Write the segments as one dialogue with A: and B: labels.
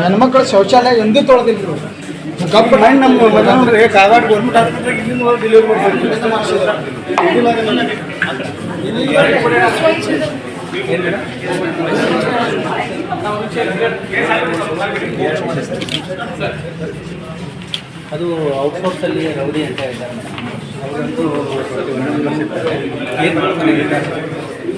A: ಹೆಣ್ಮಕ್ಳು ಶೌಚಾಲಯ ಎಂದೂ ತೊಳೆದಿಲ್ಲ ಕಪ್ಪು ಮಣ್ಣು ನಮ್ಮ ಮಗಂದ್ರೆ ಕಾಗವಾಡ ಗೌರ್ಮೆಂಟ್ ಆಸ್ಪತ್ರೆಗೆ ಡೆಲಿವರಿ
B: ಅದು ಔಟ್ಸೋರ್ಸಲ್ಲಿ ರೌಡಿ ಅಂತ ಹೇಳ್ತಾರೆ. ಅವರಂತೂ ಏನು ಮಾಡ್ತಾನೆ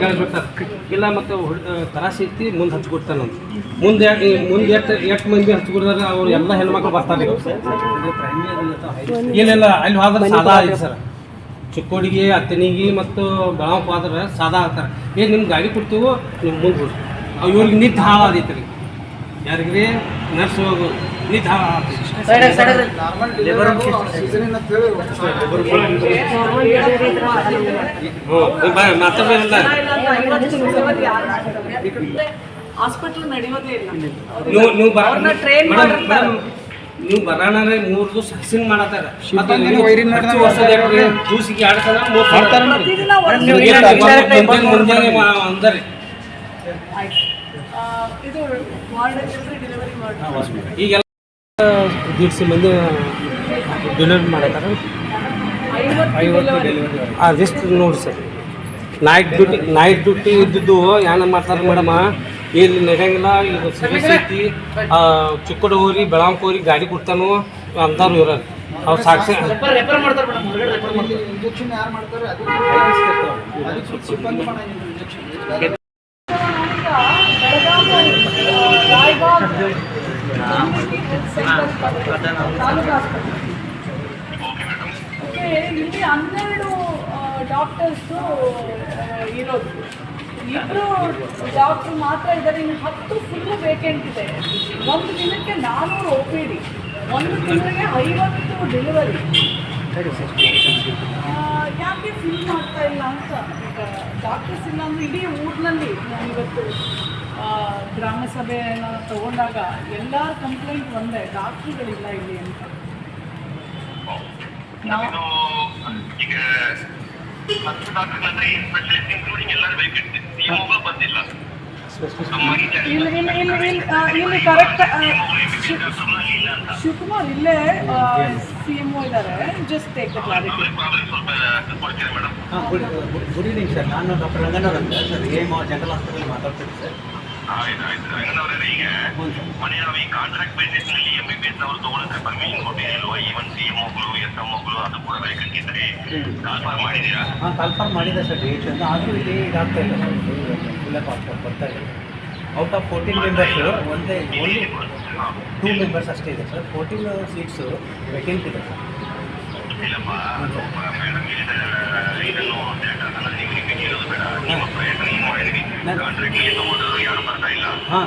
C: ಗಳಿಸ್ಬಿಡ್ತಾರೆ ಇಲ್ಲ ಮತ್ತು ತರಾಸಿ ಐತಿ ಮುಂದೆ ಹಚ್ಕೊಡ್ತಾನೆ ಮುಂದೆ ಮುಂದೆ ಎಷ್ಟು ಎಷ್ಟು ಮಂದಿ ಹಚ್ಕೊಡ್ತಾರೆ ಅವ್ರು ಎಲ್ಲ ಹೆಣ್ಮಕ್ಳು ಬರ್ತಾರೆ ಏನಿಲ್ಲ ಅಲ್ಲಿ ಹೋದ್ರೆ ಸಾದಾ ಐತಿ ಸರ್. ಚಿಕ್ಕೋಡಿಗೆ ಅತ್ತನಿಗೆ ಮತ್ತು ಬೆಳವಪ್ಪ ಹೋದ್ರೆ ಸಾದಾ ಆಗ್ತಾರೆ ಏನು ನಿಮ್ಮ ಗಾಡಿ ಕೊಡ್ತೀವೋ? ನಿಮ್ಗೆ ಮುಂದೆ ಹೋಗಿ. ಅವು ಇವ್ರಿಗೆ ನಿದ್ದೆ ಹಾಳು ಆದೈತೆ ರೀ ಯಾರಿಗ್ರಿ ನರ್ಸ್ ಹೋಗು ನಿದ್ದೆ ಹಾಳು ಆಗ್ತೈತಿ ಹ್ಞೂ ಮಾತಾಡೋದಿಲ್ಲ
D: ಹಾಸ್ಪಿಟಲ್ ನಡೆಯೋದೇ ಇಲ್ಲ.
C: ನೀವು ನೀವು ಬರ ನೀವು ಬರೋಣ ಮೂರು ದಿವಸ ಹಸಿನ್ ಮಾಡತ್ತಾರ.
A: ಶಿವಪ್ಪಂಗನ ವೈರಿನ್ ಮಾಡ್ದಂಗೆ
C: ವರ್ಷದ ಕೂಸಿಗೆ
A: ಮಾಡ್ತಾರೆ ನೋಡಿ.
D: ಪ್ರತಿದಿನ ಒಂದು
A: ನೀವು
D: ವಿಚಾರ
A: ಏನು
D: ಟೈಪ್
C: ಮುಂಜಾನೆ ಮುಂಜಾನೆ ಮಾ- ಅಂದರಿ.
D: ಆಯ್ತು. ಆ, ಇದು ವಾರ್ಡ್ ಡೆಲಿವರಿ ಮಾಡಿ
C: ಈಗೆಲ್ಲ ದೀಡ್ಸಿ ಮಂದಿ ಡೆಲಿವರಿ ಮಾಡತ್ತಾರ.
D: ಐವತ್ತು
C: ನೋಡಿ sir. Night duty night duty ಇದ್ದಿದ್ದು ಏನ ಮಾಡ್ತಾರೆ ಮೇಡಮ್? ಇಲ್ಲಿ ನಡೆಯಂಗಿಲ್ಲ. ಇದು ಸೀರಿಯಸ್ ಐತಿ ಚಿಕ್ಕಡ ಹೋರಿ ಬೆಳಗಾವ್ ಹೋರಿ ಗಾಡಿ ಕೊಡ್ತಾನು ಅಂತಾರು ಇವ್ರ. ಅವ್ರು ಸಾಕ್ಷಿ
D: ಇಲ್ಲಿ ಹನ್ನೆರಡು ಡಾಕ್ಟರ್ಸು ಇರೋದು. ಇಬ್ಬರು ಡಾಕ್ಟ್ರು ಮಾತ್ರ ಇದ್ದಾರೆ. ಇನ್ನು ಹತ್ತು ಫುಲ್ ವೇಕೆಂಟ್ ಇದೆ. ಒಂದು ದಿನಕ್ಕೆ ನಾನ್ನೂರು ಒ ಪಿ ಡಿ ಒಂದು ತಿಂಗಳಿಗೆ ಐವತ್ತು ಡೆಲಿವರಿ ಯಾಕೆ ಫಿಲ್ ಮಾಡ್ತಾ ಇಲ್ಲ ಅಂತ? ಈಗ ಡಾಕ್ಟರ್ಸ್ ಇಲ್ಲ ಅಂದ್ರೆ ಇಡೀ ಊರಿನಲ್ಲಿ ನಾನು ಇವತ್ತು ಆ, ಗ್ರಾಮ ಸಭೆಯನ್ನು ತಗೊಂಡಾಗ ಎಲ್ಲ ಕಂಪ್ಲೇಂಟ್ ಒಂದೇ ಡಾಕ್ಟ್ರುಗಳಿಲ್ಲ ಇಲ್ಲಿ ಅಂತ. ನಾವು
E: ಈಗ ಡಾಕ್ಟರ್ಗಳಂದ್ರೆ ಸ್ಪೆಷಲಿಸ್ಟ್ ಇನ್ಕ್ಲೂಡಿಂಗ್ ಎಲ್ಲರೂ ವೇಕೆಂಟ್ ಸಿಎಂಒಗಳು ಬಂದಿಲ್ಲ.
D: ಇಲ್ಲಿ ಇಲ್ಲಿ ಇಲ್ಲಿ ಇಲ್ಲಿ ಆ, ಇಲ್ಲಿ ಕರೆಕ್ಟ್ ಶಿವಕುಮಾರ್ ಇಲ್ಲೇ ಸಿ ಎಂ ಒ ಇದ್ದಾರೆ
E: just
B: take good good evening sir ನಾನು ಡಾಕ್ಟರ್ ರಂಗನವ್ರ ಅಂತ sir. A M general hospital ಮಾತಾಡ್ತೀನಿ ಸರ್
E: ಆಯ್ತು ಆಯ್ತು. ರಂಗನವರೇ ಈಗ ನಾವು ಈ ಕಾಂಟ್ರಾಕ್ಟ್ ಬೇಸಿಸ್ ನಲ್ಲಿ ಎಂ ಪರ್ಮಿಷನ್ ಬಿ ಈ ಒಂದು ಸಿ ಕೊಟ್ಟಿರಲ್ವಾ ಸಿಎಂಒಗಳು ಎಸ್ ಎಮ್ಒಗಳು ಅದು ಕೂಡ ಬೇಕಂತಿದ್ರೆ ಕನ್ಫರ್ಮ್ ಕಾಲ್ಫಾರ್ ಮಾಡಿದ್ದೀರಾ?
B: ಹಾಂ ಕನ್ಫರ್ಮ್ ಮಾಡಿದೆ ಸರ್ ಡೇಟ್ ಅಂತ ಆದರೂ ಇಲ್ಲಿ ಇದಾಗ್ತಾ ಇಲ್ಲ ಸರ್ ಫುಲ್ ಆಫ್ ಬರ್ತಾ ಇದೆ. ಔಟ್ ಆಫ್ ಫೋರ್ಟೀನ್ ಮೆಂಬರ್ಸು ಒಂದೇ ಓನ್ಲಿ ಟೂ ಮೆಂಬರ್ಸ್ ಅಷ್ಟೇ ಇದೆ ಸರ್. ಫೋರ್ಟೀನ್ ಸೀಟ್ಸು ವೇಕೆಂಟ್ ಇದೆ ಸರ್.
E: ಇಲ್ಲಪ್ಪ ಮೇಡಮ್ ಇದನ್ನು ಬೇಡ. ನಿಮ್ಮ ಪ್ರಯತ್ನ ಏನು ಮಾಡಿದ್ರಿ ತಗೊಂಡವರು ಯಾರು ಬರ್ತಾ ಇಲ್ಲ?
B: ಹಾಂ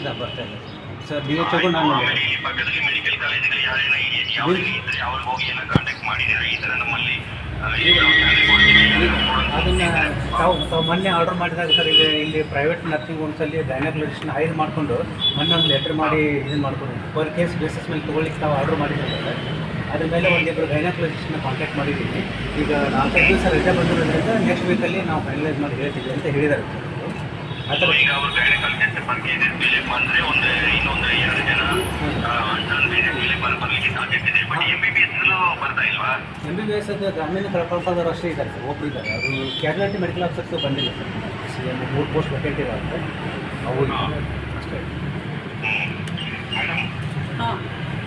B: ಇದೆ ಬರ್ತಾ ಇದೆ ಸರ್ ಡಿ ಎಚ್ ನಾನು
E: ಆಮೇಲೆ ಇಲ್ಲಿ ಪಕ್ಕದಲ್ಲಿ ಮೆಡಿಕಲ್ ಕಾಲೇಜ್ಗಳು ಯಾರೇನ ಯಾವ್ರಿಗೆ ಇದ್ರೆ ಅವ್ರಿಗೆ ಹೋಗಿ ಏನೋ ಕಾಂಟ್ಯಾಕ್ಟ್ ಮಾಡಿದ್ದೀರಾ ಈ ನಮ್ಮಲ್ಲಿ
B: ಅದನ್ನು ತಾವು ತಾವು ಮೊನ್ನೆ ಆರ್ಡರ್ ಮಾಡಿದಾಗ ಸರ್ ಇಲ್ಲಿ ಇಲ್ಲಿ ಪ್ರೈವೇಟ್ ನರ್ಸಿಂಗ್ ಹೋಮ್ಸಲ್ಲಿ ಗೈನಕಾಲಜಿಸ್ಟ್ನ ಹೈರ್ ಮಾಡಿಕೊಂಡು ಮೊನ್ನೆ ಒಂದು ಲೆಟ್ರ್ ಮಾಡಿ ಇದನ್ನು ಮಾಡ್ಕೊಂಡು ಪರ್ ಕೇಸ್ ಬೇಸಿಸ್ ಮೇಲೆ ತೊಗೊಳ್ಳಿಕ್ಕೆ ತಾವು ಆರ್ಡರ್ ಮಾಡಿದ್ದೀವಿ ಸರ್. ಅದ್ರ ಮೇಲೆ ಒಂದಿಬ್ಬರು ಗೈನಕಾಲಜಿಸ್ಟ್ನ ಕಾಂಟ್ಯಾಕ್ಟ್ ಮಾಡಿದ್ದೀವಿ. ಈಗ ನಾಲ್ಕೈದು ದಿವಸ ರಜೆ ಬಂದಿರೋದ್ರಿಂದ ನೆಕ್ಸ್ಟ್ ವೀಕಲ್ಲಿ ನಾವು ಫೈನಲೈಸ್ ಮಾಡಿ ಹೇಳ್ತೀವಿ ಅಂತ ಹೇಳಿದ್ದಾರೆ. ಸರ್ ಥರ
E: ಈಗ ಅವ್ರು ಗೈನಕಾಲಜಿಸ್ಟ್ ಪರ್ಕೇಜಸ್ ಮೇಲೆ ಬಂದ್ರೆ ಒಂದು ಇನ್ನೊಂದು ಎರಡು ಜನ ಮೇಲೆ ಬರ್ ಬರ್ಲಿಕ್ಕೆ ಸಾಧ್ಯತೆ ಇದೆ. But M B B S ಬರ್ತಾ ಇಲ್ವಾ?
B: ಬಿ ಬಿ ಎಸ್ ಗ್ರಾಮೀಣ ಕಳ್ಕೊಳ್ತಾದವ್ರು ಅಷ್ಟೇ ಇದ್ದಾರೆ ಸರ್ ಒಬ್ರು ಇದ್ದಾರೆ. ಅದು ಕ್ಯಾಜುಯಾಲಿಟಿ ಮೆಡಿಕಲ್ ಆಫೀಸರ್ಸ್ ಬಂದಿಲ್ಲ ಸರ್. ಸಿ ಎಂ ಮೂರು ಪೋಸ್ಟ್ ವೆಕೆಂಟ್ ಇದ್ದಾರೆ ಅವರು ಅಷ್ಟೇ.
E: ಮೇಡಮ್
D: ಹಾಂ.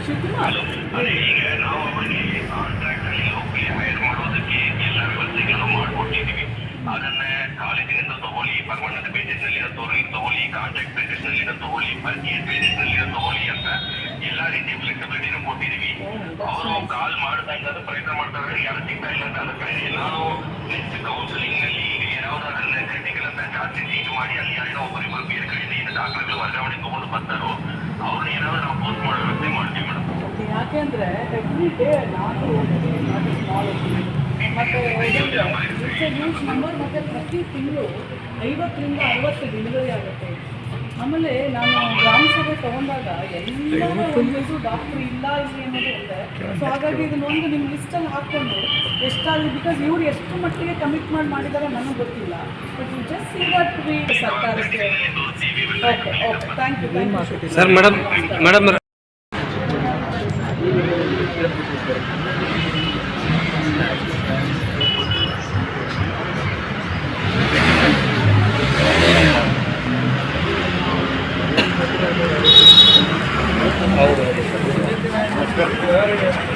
D: ಶಿವಕುಮಾರ್
E: ಅದೇ ಈಗ ನಾವು ಅವರಿಗೆ ಕಾಂಟ್ರಾಕ್ಟ್ ಅಲ್ಲಿ ಹೋಗಿ ಹೈರ್ ಮಾಡೋದಕ್ಕೆ ಎಲ್ಲ ವ್ಯವಸ್ಥೆಗಳನ್ನು ಮಾಡಿಕೊಟ್ಟಿದ್ದೀವಿ ಅದನ್ನ ಕಾಲೇಜಿನಿಂದ ತಗೊಳ್ಳಿ ಪರ್ಮನೆಂಟ್ ಬೇಸಿಸ್ನಲ್ಲಿ ತಗೊಳ್ಳಿ ತಗೊಳ್ಳಿ ಕಾಂಟ್ರಾಕ್ಟ್ ಬೇಸಿಸ್ನಲ್ಲಿ ತಗೊಳ್ಳಿ ಪರ್ಚೇಸ್ ಬೇಸಿಸ್ನಲ್ಲಿ ತಗೊಳ್ಳಿ ಅಂತ ಎಲ್ಲಾ ರೀತಿಯ ಫ್ಲೆಕ್ಸಿಬಿಲಿಟಿನೂ ಕೊಟ್ಟಿದೀವಿ ಅವರು ಕಾಲ್ ಮಾಡ್ತಾ ಇದ್ದಾರೆ ಪ್ರಯತ್ನ ಮಾಡ್ತಾರೆ ಯಾರು ಸಿಗ್ತಾ ಇಲ್ಲ ಅಂತ ಅದಕ್ಕೆ ನಾನು ನೆಕ್ಸ್ಟ್ ಕೌನ್ಸಿಲಿಂಗ್ನಲ್ಲಿ ಈಗ ಯಾವ್ದಾದ್ರು ಕ್ರಿಟಿಕಲ್ ಅಂತ ಜಾಸ್ತಿ ಸೀಟ್ ಮಾಡಿ ಅಲ್ಲಿ ಯಾರೋ ಒಬ್ಬರಿಬ್ಬರು ಬೇರೆ ಕಡೆಯಿಂದ ಏನು ದಾಖಲೆಗಳು ವರ್ಗಾವಣೆ ತಗೊಂಡು ಬರ್ತಾರೋ ಅವ್ರನ್ನ ಏನಾದ್ರು ನಾವು ಪೋಸ್ಟ್ ಮಾಡೋ ವ್ಯವಸ್ಥೆ ಮಾಡ್ತೀವಿ ಮೇಡಮ್.
D: ಯಾಕೆಂದ್ರೆ ಎವ್ರಿ ಡೇ ನಾನು ನ್ಯೂಸ್ ನಂಬರ್ ಮತ್ತೆ ಪ್ರತಿ ತಿಂಗಳು ಐವತ್ತರಿಂದ ಅರವತ್ತು ಡೆಲಿವರಿ ಆಗುತ್ತೆ. ಆಮೇಲೆ ನಾನು ಗ್ರಾಮ ಸಭೆ ತಗೊಂಡಾಗ ಎಲ್ಲರೂ ಡಾಕ್ಟ್ರ್ ಇಲ್ಲ ಇಲ್ಲಿ ಅನ್ನೋದು ಇದೆ ಸೊ ಹಾಗಾಗಿ ಇದನ್ನೊಂದು ನಿಮ್ಮ ಲಿಸ್ಟಲ್ಲಿ ಹಾಕ್ಕೊಂಡು ಎಷ್ಟಾಗಿ ಬಿಕಾಸ್ ಇವ್ರು ಎಷ್ಟು ಮಟ್ಟಿಗೆ ಕಮಿಟ್ಮೆಂಟ್ ಮಾಡಿದ್ದಾರೆ ನನಗೆ ಗೊತ್ತಿಲ್ಲ. But you just see that we ಸರ್ಕಾರಕ್ಕೆ okay okay thank you thank you
C: sir madam madam Gracias.